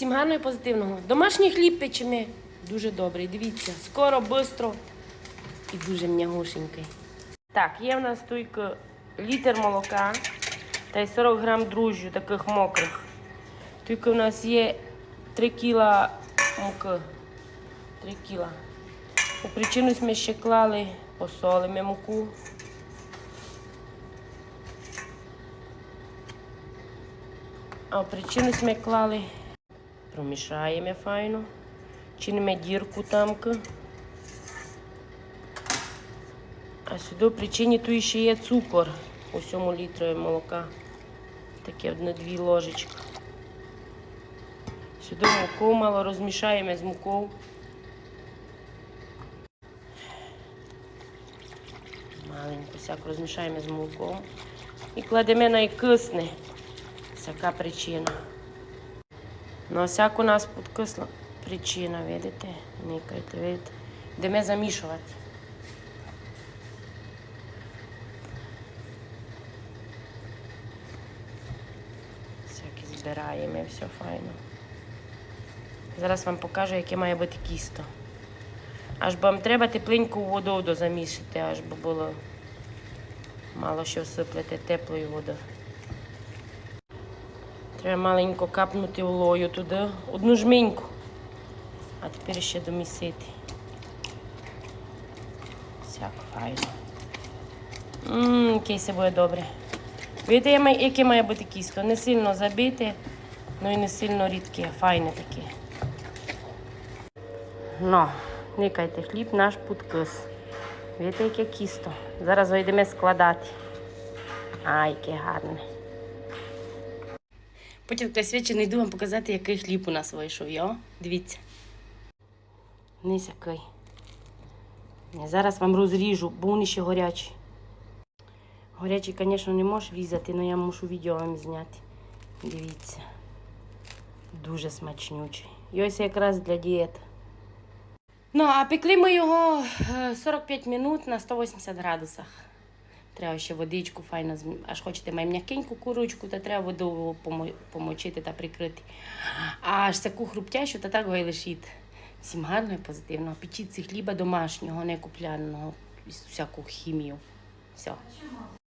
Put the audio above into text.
Всім гарного і позитивного. Домашній хліб печемо. Дуже добрий. Дивіться, скоро, швидко і дуже м'ягушенький. Так, є в нас тільки літр молока та й 40 грам дрожжю таких мокрих. Тільки в нас є 3 кіла муки. 3 кіла. У причину ми ще клали посолимо муку. А в причину ми клали, промішаємо файно, чинимо дірку тамки. А сюди причині тут ще є цукор у цьому літрі молока. Таке одне-дві ложечки. Сюди муку мало розмішаємо з мукою. Маленько сяк розмішаємо з мукою. І кладемо на кисне. Така причина. Всяк у нас підкисла причина, видите? Никайте, видите? Йдемо замішувати. Всякі збираємо, все файно. Зараз вам покажу, яке має бути кісто. Аж вам треба тепленьку воду дозамішати, аж би було мало що всиплете теплою водою. Треба маленько капнути олою туди, одну жменьку. А тепер ще домісити. Всяк файно. Ммм, це буде добре. Видите, яке має бути кісто? Не сильно забите, ну і не сильно рідке, файне таке. Ну, никайте хліб наш підкис. Видите, яке кісто. Зараз вийдемо складати. Ай, яке гарне. Потім той свічений йду вам показати, який хліб у нас вийшов. Йо, дивіться. Низ який. Я зараз вам розріжу, бо вони ще горячі. Горячий, звісно, не можеш візати, але я мушу відео вам зняти. Дивіться. Дуже смачнючий. І ось якраз для дієти. Ну, а пекли ми його е, 45 минут на 180 градусах. Треба ще водичку файно, аж хочете має м'якеньку курочку, та треба воду помочити та прикрити. Аж таку хрустящу, та так його. Всім гарно і позитивно. Печіть хліба домашнього, не купляного, всяку хімію. Все.